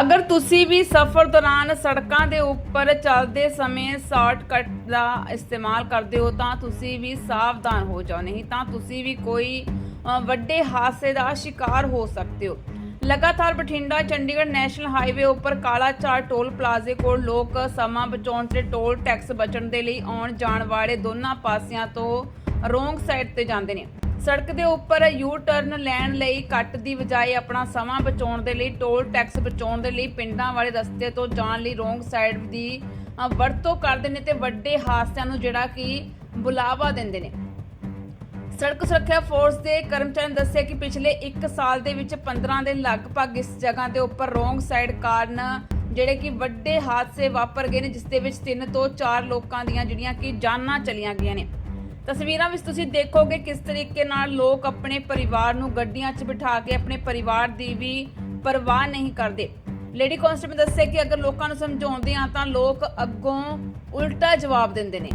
ਅਗਰ ਤੁਸੀਂ ਵੀ ਸਫ਼ਰ ਦੌਰਾਨ ਸੜਕਾਂ ਦੇ ਉੱਪਰ ਚੱਲਦੇ ਸਮੇਂ ਸ਼ਾਰਟਕਟ ਦਾ ਇਸਤੇਮਾਲ ਕਰਦੇ ਹੋ, ਤਾਂ ਤੁਸੀਂ ਵੀ ਸਾਵਧਾਨ ਹੋ ਜਾਓ। ਨਹੀਂ ਤਾਂ ਤੁਸੀਂ ਵੀ ਕੋਈ ਵੱਡੇ ਹਾਦਸੇ ਦਾ ਸ਼ਿਕਾਰ ਹੋ ਸਕਦੇ ਹੋ। ਲਗਾਤਾਰ ਬਠਿੰਡਾ, ਚੰਡੀਗੜ੍ਹ ਨੈਸ਼ਨਲ ਹਾਈਵੇ ਉੱਪਰ ਕਾਲਾ ਚਾਰ ਟੋਲ ਪਲਾਜ਼ੇ ਕੋਲ ਲੋਕ ਸਮਾਂ ਬਚਾਉਣ ਤੇ ਟੋਲ ਟੈਕਸ ਬਚਣ ਦੇ ਲਈ ਆਉਣ ਜਾਣ ਵਾਲੇ ਦੋਨਾਂ ਪਾਸਿਆਂ ਤੋਂ ਰੋਂਗ ਸਾਈਡ ਤੇ ਜਾਂਦੇ ਨੇ। ਸੜਕ ਦੇ ਉੱਪਰ ਯੂ ਟਰਨ ਲੈਣ ਲਈ ਕੱਟ ਦੀ ਬਜਾਏ ਆਪਣਾ ਸਮਾਂ ਬਚਾਉਣ ਦੇ ਲਈ, ਟੋਲ ਟੈਕਸ ਬਚਾਉਣ ਦੇ ਲਈ ਪਿੰਡਾਂ ਵਾਲੇ ਰਸਤੇ ਤੋਂ ਜਾਣ ਲਈ ਰੋਂਗ ਸਾਈਡ ਦੀ ਵਰਤੋਂ ਕਰਦੇ ਨੇ ਤੇ ਵੱਡੇ ਹਾਦਸਿਆਂ ਨੂੰ ਜਿਹੜਾ ਕਿ ਬੁਲਾਵਾ ਦਿੰਦੇ ਨੇ। ਸੜਕ ਸੁਰੱਖਿਆ ਫੋਰਸ ਦੇ ਕਰਮਚਾਰੀ ਨੇ ਦੱਸਿਆ ਕਿ ਪਿਛਲੇ 1 ਸਾਲ ਦੇ ਵਿੱਚ 15 ਦੇ ਲਗਭਗ ਇਸ ਜਗ੍ਹਾ ਦੇ ਉੱਪਰ ਰੋਂਗ ਸਾਈਡ ਕਾਰਨ ਜਿਹੜੇ ਕਿ ਵੱਡੇ ਹਾਦਸੇ ਵਾਪਰ ਗਏ ਨੇ, ਜਿਸ ਦੇ ਵਿੱਚ 3 ਤੋਂ 4 ਲੋਕਾਂ ਦੀਆਂ ਜਿਹੜੀਆਂ ਕਿ ਜਾਨਾਂ ਚਲੀਆਂ ਗਈਆਂ ਨੇ। ਤਸਵੀਰਾਂ ਵਿੱਚ ਤੁਸੀਂ ਦੇਖੋਗੇ ਕਿਸ ਤਰੀਕੇ ਨਾਲ ਲੋਕ ਆਪਣੇ ਪਰਿਵਾਰ ਨੂੰ ਗੱਡੀਆਂ 'ਚ ਬਿਠਾ ਕੇ ਆਪਣੇ ਪਰਿਵਾਰ ਦੀ ਵੀ ਪਰਵਾਹ ਨਹੀਂ ਕਰਦੇ। ਲੇਡੀ ਕਾਂਸਟੇਬਲ ਨੇ ਦੱਸਿਆ ਕਿ ਅਗਰ ਲੋਕਾਂ ਨੂੰ ਸਮਝਾਉਂਦੇ ਆ ਤਾਂ ਲੋਕ ਅੱਗੋਂ ਉਲਟਾ ਜਵਾਬ ਦਿੰਦੇ ਨੇ।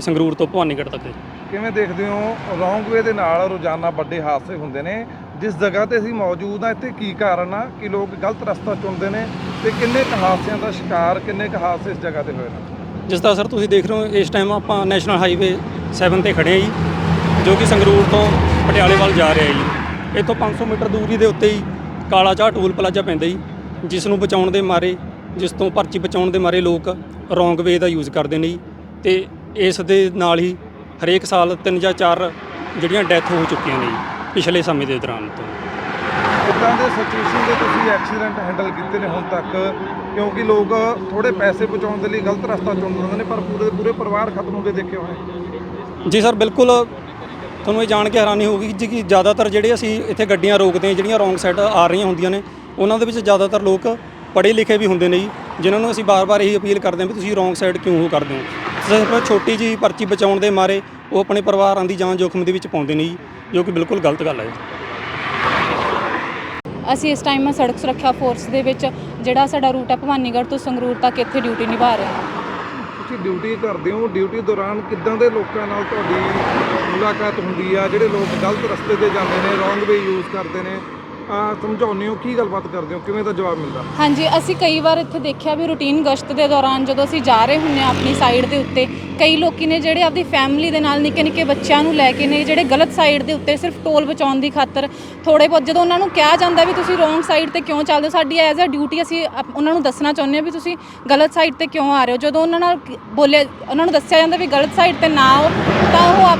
ਸੰਗਰੂਰ ਤੋਂ ਭਵਾਨੀਗੜ੍ਹ ਤੱਕ ਕਿਵੇਂ ਦੇਖਦੇ ਹੋ? ਰੋਂਗ ਵੇ ਦੇ ਨਾਲ ਰੋਜ਼ਾਨਾ ਵੱਡੇ ਹਾਦਸੇ ਹੁੰਦੇ ਨੇ। ਜਿਸ ਜਗ੍ਹਾ ਤੇ ਅਸੀਂ ਮੌਜੂਦ ਆ ਇੱਥੇ ਕੀ ਕਾਰਨ ਆ ਕਿ ਲੋਕ ਗਲਤ ਰਸਤਾ ਚੁਣਦੇ ਨੇ ਤੇ ਕਿੰਨੇ ਕੁ ਹਾਦਸਿਆਂ ਦਾ ਸ਼ਿਕਾਰ, ਕਿੰਨੇ ਕੁ ਹਾਦਸੇ ਇਸ ਜਗ੍ਹਾ ਤੇ ਹੋਏ ਨੇ? ਜਿਸ ਦਾ ਸਰ ਤੁਸੀਂ ਦੇਖ ਰਹੇ ਹੋ, ਇਸ ਟਾਈਮ ਆਪਾਂ ਨੈਸ਼ਨਲ ਹਾਈਵੇ 7 ਤੇ ਖੜੇ ਆ ਜੀ, ਜੋ ਕਿ ਸੰਗਰੂਰ ਤੋਂ ਪਟਿਆਲੇ ਵੱਲ ਜਾ ਰਿਹਾ ਜੀ। ਇੱਥੋਂ 500 ਮੀਟਰ ਦੂਰੀ ਦੇ ਉੱਤੇ ਹੀ ਕਾਲਾ ਚਾਹ ਟੋਲ ਪਲਾਜ਼ਾ ਪੈਂਦਾ ਜੀ, ਜਿਸ ਨੂੰ ਬਚਾਉਣ ਦੇ ਮਾਰੇ, ਜਿਸ ਤੋਂ ਪਰਚੀ ਬਚਾਉਣ ਦੇ ਮਾਰੇ ਲੋਕ ਰੋਂਗ ਵੇ ਦਾ ਯੂਜ਼ ਕਰਦੇ ਨੇ ਜੀ। ਤੇ ਇਸ ਦੇ ਨਾਲ ਹੀ ਹਰੇਕ ਸਾਲ ਤਿੰਨ ਜਾਂ ਚਾਰ ਜਿਹੜੀਆਂ ਡੈਥ ਹੋ ਚੁੱਕੀਆਂ ਨੇ ਜੀ। ਪਿਛਲੇ ਸਮੇਂ ਦੇ ਦੌਰਾਨ ਤੋਂ। ਕਿੱਦਾਂ ਦੇ ਸਿਚੁਏਸ਼ਨ ਦੇ ਤੁਸੀਂ ਐਕਸੀਡੈਂਟ ਹੈਂਡਲ ਕੀਤੇ ਨੇ ਹੁਣ ਤੱਕ ਕਿਉਂਕਿ ਲੋਕ ਥੋੜੇ ਪੈਸੇ ਬਚਾਉਣ ਦੇ ਲਈ ਗਲਤ ਰਸਤਾ ਚੁਣ ਲੈਂਦੇ ਨੇ ਪਰ ਪੂਰੇ ਪੂਰੇ ਪਰਿਵਾਰ ਖਤਮ ਹੁੰਦੇ ਦੇਖੇ ਹੋਏ ਜੀ ਸਰ ਬਿਲਕੁਲ ਤੁਹਾਨੂੰ ਇਹ ਜਾਣ ਕੇ ਹੈਰਾਨੀ ਹੋਊਗੀ ਜੀ ਕਿ ਜ਼ਿਆਦਾਤਰ ਜਿਹੜੇ ਅਸੀਂ ਇੱਥੇ ਗੱਡੀਆਂ ਰੋਕਦੇ ਹਾਂ ਜਿਹੜੀਆਂ ਰੋਂਗ ਸਾਈਡ ਆ ਰਹੀਆਂ ਹੁੰਦੀਆਂ ਨੇ ਉਹਨਾਂ ਦੇ ਵਿੱਚ ਜ਼ਿਆਦਾਤਰ ਲੋਕ ਪੜ੍ਹੇ ਲਿਖੇ ਵੀ ਹੁੰਦੇ ਨੇ ਜੀ ਜਿਨ੍ਹਾਂ ਨੂੰ ਅਸੀਂ ਬਾਰ-ਬਾਰ ਇਹੀ ਅਪੀਲ ਕਰਦੇ ਹਾਂ ਵੀ ਤੁਸੀਂ ਰੋਂਗ ਸਾਈਡ ਕਿਉਂ ਉਹ ਕਰਦੇ ਹੋ। ਸਿਰਫ ਛੋਟੀ ਜੀ ਪਰਚੀ ਬਚਾਉਣ ਦੇ ਮਾਰੇ ਉਹ ਆਪਣੇ ਪਰਿਵਾਰਾਂ ਦੀ ਜਾਨ ਜੋਖਮ ਦੇ ਵਿੱਚ ਪਾਉਂਦੇ ਨੇ ਜੀ। ਜੋ ਕਿ ਬਿਲਕੁਲ ਗਲਤ ਗੱਲ ਹੈ ਅਸੀਂ ਇਸ ਟਾਈਮ ਸੜਕ ਸੁਰੱਖਿਆ ਫੋਰਸ ਦੇ ਵਿੱਚ ਜਿਹੜਾ ਸਾਡਾ ਰੂਟ ਹੈ ਭਵਾਨੀਗੜ੍ਹ ਤੋਂ ਸੰਗਰੂਰ ਤੱਕ ਇੱਥੇ ਡਿਊਟੀ ਨਿਭਾ ਰਹੇ ਹਾਂ। ਤੁਸੀਂ ਡਿਊਟੀ ਕਰਦੇ ਹੋ ਡਿਊਟੀ ਦੌਰਾਨ ਕਿੱਦਾਂ ਦੇ ਲੋਕਾਂ ਨਾਲ ਤੁਹਾਡੀ ਮੁਲਾਕਾਤ ਹੁੰਦੀ ਆ ਜਿਹੜੇ ਲੋਕ ਗਲਤ ਰਸਤੇ ਤੇ ਜਾਂਦੇ ਨੇ ਰੋਂਗ ਵੇ ਯੂਜ਼ ਕਰਦੇ ਨੇ? ਸਮਝਾਉਂਦੇ ਹੋ, ਕੀ ਗੱਲਬਾਤ ਕਰਦੇ ਹੋ? ਕਿਵੇਂ ਦਾ ਜਵਾਬ ਮਿਲਦਾ? ਹਾਂਜੀ, ਅਸੀਂ ਕਈ ਵਾਰ ਇੱਥੇ ਦੇਖਿਆ ਵੀ ਰੂਟੀਨ ਗਸ਼ਤ ਦੇ ਦੌਰਾਨ ਜਦੋਂ ਅਸੀਂ ਜਾ ਰਹੇ ਹੁੰਨੇ ਆ ਆਪਣੀ ਸਾਈਡ ਦੇ ਉੱਤੇ, ਕਈ ਲੋਕੀ ਨੇ ਜਿਹੜੇ ਆਪਣੀ ਫੈਮਿਲੀ ਦੇ ਨਾਲ ਨਿੱਕੇ ਨਿੱਕੇ ਬੱਚਿਆਂ ਨੂੰ ਲੈ ਕੇ ਨੇ, ਜਿਹੜੇ ਗਲਤ ਸਾਈਡ ਦੇ ਉੱਤੇ ਸਿਰਫ ਟੋਲ ਬਚਾਉਣ ਦੀ ਖਾਤਰ ਥੋੜੇ ਬਹੁਤ ਜਦੋਂ ਉਹਨਾਂ ਨੂੰ ਕਿਹਾ ਜਾਂਦਾ ਵੀ ਤੁਸੀਂ ਰੋਂਗ ਸਾਈਡ ਤੇ ਕਿਉਂ ਚੱਲਦੇ ਹੋ, ਸਾਡੀ ਐਜ਼ ਅ ਡਿਊਟੀ ਅਸੀਂ ਆਪ- ਉਹਨਾਂ ਨੂੰ ਦੱਸਣਾ ਚਾਹੁੰਦੇ ਹਾਂ ਵੀ ਤੁਸੀਂ ਗਲਤ ਸਾਈਡ ਤੇ ਕਿਉਂ ਆ ਰਹੇ ਹੋ। ਜਦੋਂ ਉਹਨਾਂ ਨਾਲ ਕ- ਬੋਲਿਆ, ਉਹਨਾਂ ਨੂੰ ਦੱਸਿਆ ਜਾਂਦਾ ਵੀ ਗਲਤ ਸਾਈਡ ਤੇ ਨਾ ਆਓ, ਤਾਂ ਉਹ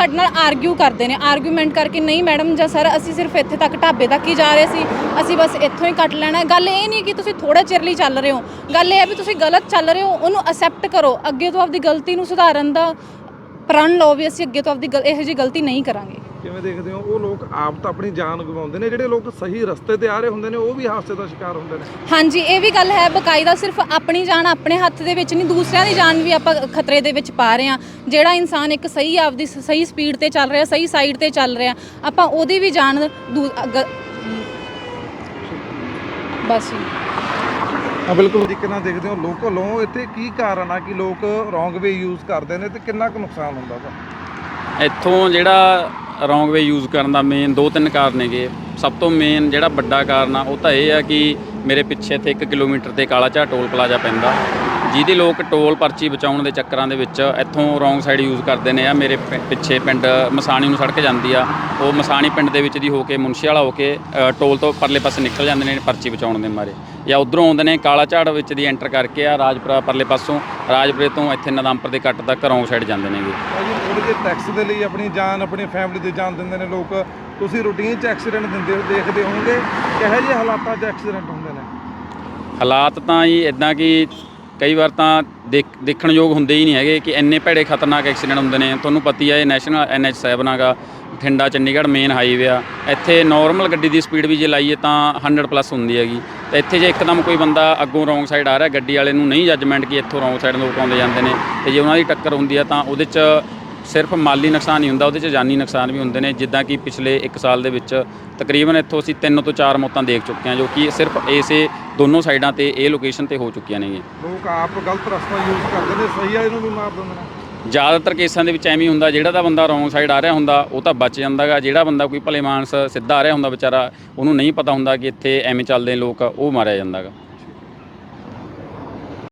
ਸਾਡੇ ਨਾਲ ਆਰਗਿਊ ਕਰਦੇ ਨੇ। ਆਰਗੂਮੈਂਟ ਕਰਕੇ ਨਹੀਂ ਮੈਡਮ ਜਾਂ ਸਰ, ਅਸੀਂ ਸਿਰਫ ਇੱਥੇ ਤੱਕ ਢਾਬੇ ਤੱਕ ਹੀ ਜਾ ਰਹੇ ਸੀ। ਅਸੀਂ ਬਸ ਇੱਥੋਂ ਹੀ ਕੱਟ ਲੈਣਾ। ਗੱਲ ਇਹ ਨਹੀਂ ਕਿ ਤੁਸੀਂ ਥੋੜਾ ਚਿਰ ਲਈ ਚੱਲ ਰਹੇ ਹੋ। ਗੱਲ ਇਹ ਹੈ ਵੀ ਤੁਸੀਂ ਗਲਤ ਚੱਲ ਰਹੇ ਹੋ। ਉਹਨੂੰ ਅਸੈਪਟ ਕਰੋ। ਅੱਗੇ ਤੋਂ ਆਪਦੀ ਗਲਤੀ ਨੂੰ ਸੁਧਾਰਨ ਦਾ ਪ੍ਰਣ ਲਓ ਵੀ ਅਸੀਂ ਅੱਗੇ ਤੋਂ ਆਪਦੀ ਗਲ- ਇਹੋ ਜਿਹੀ ਗਲਤੀ ਨਹੀਂ ਕਰਾਂਗੇ। ਕਿਵੇਂ ਦੇਖਦੇ ਹੋ? ਉਹ ਲੋਕ ਆਪ ਤਾਂ ਆਪਣੀ ਜਾਨ ਗਵਾਉਂਦੇ ਨੇ ਜਿਹੜੇ ਲੋਕ ਸਹੀ ਰਸਤੇ ਤੇ ਆ ਰਹੇ ਹੁੰਦੇ ਨੇ ਉਹ ਵੀ ਹਾਦਸੇ ਦਾ ਸ਼ਿਕਾਰ ਹੁੰਦੇ ਨੇ। ਹਾਂਜੀ ਇਹ ਵੀ ਗੱਲ ਹੈ ਬਕਾਇਦਾ ਸਿਰਫ ਆਪਣੀ ਜਾਨ ਆਪਣੇ ਹੱਥ ਦੇ ਵਿੱਚ ਨਹੀਂ ਦੂਸਰਿਆਂ ਦੀ ਜਾਨ ਵੀ ਆਪਾਂ ਖਤਰੇ ਦੇ ਵਿੱਚ ਪਾ ਰਹੇ ਹਾਂ। ਜਿਹੜਾ ਇਨਸਾਨ ਇੱਕ ਸਹੀ ਆਪਦੀ ਸਹੀ ਸਪੀਡ ਤੇ ਚੱਲ ਰਿਹਾ ਸਹੀ ਸਾਈਡ ਤੇ ਚੱਲ ਰਿਹਾ ਆਪਾਂ ਉਹਦੀ ਵੀ ਜਾਨ ਦੂ- ਬਸ ਜੀ। ਹਾਂ ਬਿਲਕੁਲ ਤਰੀਕੇ ਨਾਲ ਦੇਖਦੇ ਹੋ ਲੋਕਲ ਹੋ ਇੱਥੇ ਕੀ ਕਾਰਨ ਆ ਕਿ ਲੋਕ ਰੋਂਗ ਵੇ ਯੂਜ਼ ਕਰਦੇ ਨੇ ਤੇ ਕਿੰਨਾ ਕੁ ਨੁਕਸਾਨ ਹੁੰਦਾ ਉਹਦਾ ਇੱਥੋਂ ਜਿਹੜਾ ਰੋਂਗ ਵੇ ਯੂਜ਼ ਕਰਨ ਦਾ ਮੇਨ ਦੋ ਤਿੰਨ ਕਾਰਨ ਨੇਗੇ। ਸਭ ਤੋਂ ਮੇਨ ਜਿਹੜਾ ਵੱਡਾ ਕਾਰਨ ਆ, ਉਹ ਤਾਂ ਇਹ ਆ ਕਿ ਮੇਰੇ ਪਿੱਛੇ ਤੇ 1 ਕਿਲੋਮੀਟਰ ਤੇ ਕਾਲਾ ਝਾ ਟੋਲ ਪਲਾਜ਼ਾ ਪੈਂਦਾ। ਜਿਹਦੇ ਲੋਕ ਟੋਲ ਪਰਚੀ ਬਚਾਉਣ ਦੇ ਚੱਕਰਾਂ ਦੇ ਵਿੱਚ ਇੱਥੋਂ ਰੋਂਗ ਸਾਈਡ ਯੂਜ਼ ਕਰਦੇ ਨੇ ਆ। ਮੇਰੇ ਪਿੱਛੇ ਪਿੰਡ ਮਸਾਣੀ ਨੂੰ ਸੜਕ ਜਾਂਦੀ ਆ। ਉਹ ਮਸਾਣੀ ਪਿੰਡ ਦੇ ਵਿੱਚ ਦੀ ਹੋ ਕੇ ਮੁਨਸ਼ੀ ਵਾਲਾ ਹੋ ਕੇ ਟੋਲ ਤੋਂ ਪਰਲੇ ਪਾਸੇ ਨਿਕਲ ਜਾਂਦੇ ਨੇ ਪਰਚੀ ਬਚਾਉਣ ਦੇ ਮਾਰੇ। ਜਾਂ ਉਧਰੋਂ ਆਉਂਦੇ ਨੇ ਕਾਲਾ ਝਾੜ ਵਿੱਚ ਦੀ ਐਂਟਰ ਕਰਕੇ ਆ ਰਾਜਪੁਰਾ ਪਰਲੇ ਪਾਸੋਂ। ਰਾਜਪੁਰੇ ਤੋਂ ਇੱਥੇ ਨਦਮਪੁਰ ਦੇ ਕੱਟ ਤੱਕ ਰੋਂਗ ਸਾਈਡ ਜਾਂਦੇ ਨੇਗੇ। ਥੋੜੇ ਜਿਹੇ ਟੈਕਸ ਦੇ ਲਈ ਆਪਣੀ ਜਾਨ ਆਪਣੀ ਫੈਮਿਲੀ ਦੀ ਜਾਨ ਦਿੰਦੇ ਨੇ ਲੋਕ। ਤੁਸੀਂ ਰੂਟੀਨ 'ਚ ਐਕਸੀਡੈਂਟ ਦਿੰਦੇ ਹੋ ਦੇਖਦੇ ਹੋਵੋਗੇ ਕਿਹੋ ਜਿਹੇ ਹਾਲਾਤਾਂ 'ਚ ਐਕਸੀਡੈਂਟ ਹੁੰਦੇ ਨੇ? ਹਾਲਾਤ ਤਾਂ ਜੀ ਇਦਾਂ ਕਿ ਕਈ ਵਾਰ ਤਾਂ ਦੇਖ ਦੇਖਣ ਯੋਗ ਹੁੰਦੇ ਹੀ ਨਹੀਂ ਹੈਗੇ ਕਿ ਇੰਨੇ ਭੈੜੇ ਖਤਰਨਾਕ ਐਕਸੀਡੈਂਟ ਹੁੰਦੇ ਨੇ। ਤੁਹਾਨੂੰ ਪਤੀ ਹੈ ਇਹ ਨੈਸ਼ਨਲ NH7 ਹੈਗਾ ਬਠਿੰਡਾ, ਚੰਡੀਗੜ੍ਹ ਮੇਨ ਹਾਈਵੇ ਆ। ਇੱਥੇ ਨਾਰਮਲ ਗੱਡੀ ਦੀ ਸਪੀਡ ਵੀ ਜੇ ਲਾਈਏ ਤਾਂ 100 ਪਲੱਸ ਹੁੰਦੀ ਹੈਗੀ। ਤੇ ਇੱਥੇ ਜੇ ਇੱਕਦਮ ਕੋਈ ਬੰਦਾ ਅੱਗੋਂ ਰੋਂਗ ਸਾਈਡ ਆ ਰਿਹਾ, ਗੱਡੀ ਵਾਲੇ ਨੂੰ ਨਹੀਂ ਜੱਜਮੈਂਟ ਕਿ ਇੱਥੋਂ ਰੋਂਗ ਸਾਈਡ ਲੋਕ ਆਉਂਦੇ ਜਾਂਦੇ ਨੇ ਤੇ ਜੇ ਉਹਨਾਂ ਦੀ ਟੱਕਰ ਹੁੰਦੀ ਆ ਤਾਂ ਉਹਦੇ 'ਚ ਸਿਰਫ ਮਾਲੀ ਨੁਕਸਾਨ ਨਹੀਂ ਹੁੰਦਾ ਉਹਦੇ 'ਚ ਜਾਨੀ ਨੁਕਸਾਨ ਵੀ ਹੁੰਦੇ ਨੇ। ਜਿੱਦਾਂ ਕਿ ਪਿਛਲੇ 1 ਸਾਲ ਦੇ ਵਿੱਚ ਤਕਰੀਬਨ ਇੱਥੋਂ ਅਸੀਂ 3 ਤੋਂ 4 ਮੌਤਾਂ ਦੇਖ ਚੁੱਕੇ ਹਾਂ ਜੋ ਕਿ ਸਿਰਫ ਇਸੇ ਦੋਨੋਂ ਸਾਈਡਾਂ ਤੇ ਇਹ ਲੋਕੇਸ਼ਨ ਤੇ ਹੋ ਚੁੱਕੀਆਂ ਨੇਗੀਆਂ। ਲੋਕ ਆਪ ਗਲਤ ਰਸਤਾ ਯੂਜ਼ ਕਰਦੇ ਨੇ ਸਹੀ ਵਾਲੇ ਨੂੰ ਵੀ ਮਾਰ ਦਿੰਦੇ ਨੇ। ਜ਼ਿਆਦਾਤਰ ਕੇਸਾਂ ਦੇ ਵਿੱਚ ਐਵੇਂ ਹੀ ਹੁੰਦਾ ਜਿਹੜਾ ਤਾਂ ਬੰਦਾ ਰੋਂਗ ਸਾਈਡ ਆ ਰਿਹਾ ਹੁੰਦਾ ਉਹ ਤਾਂ ਬਚ ਜਾਂਦਾਗਾ ਜਿਹੜਾ ਬੰਦਾ ਕੋਈ ਭਲੇ ਮਾਨਸ ਸਿੱਧਾ ਆ ਰਿਹਾ ਹੁੰਦਾ ਵਿਚਾਰਾ ਉਹਨੂੰ ਨਹੀਂ ਪਤਾ ਹੁੰਦਾ ਕਿ ਇੱਥੇ ਐਵੇਂ ਚੱਲਦੇ ਲੋਕ ਉਹ ਮਾਰਿਆ ਜਾਂਦਾਗਾ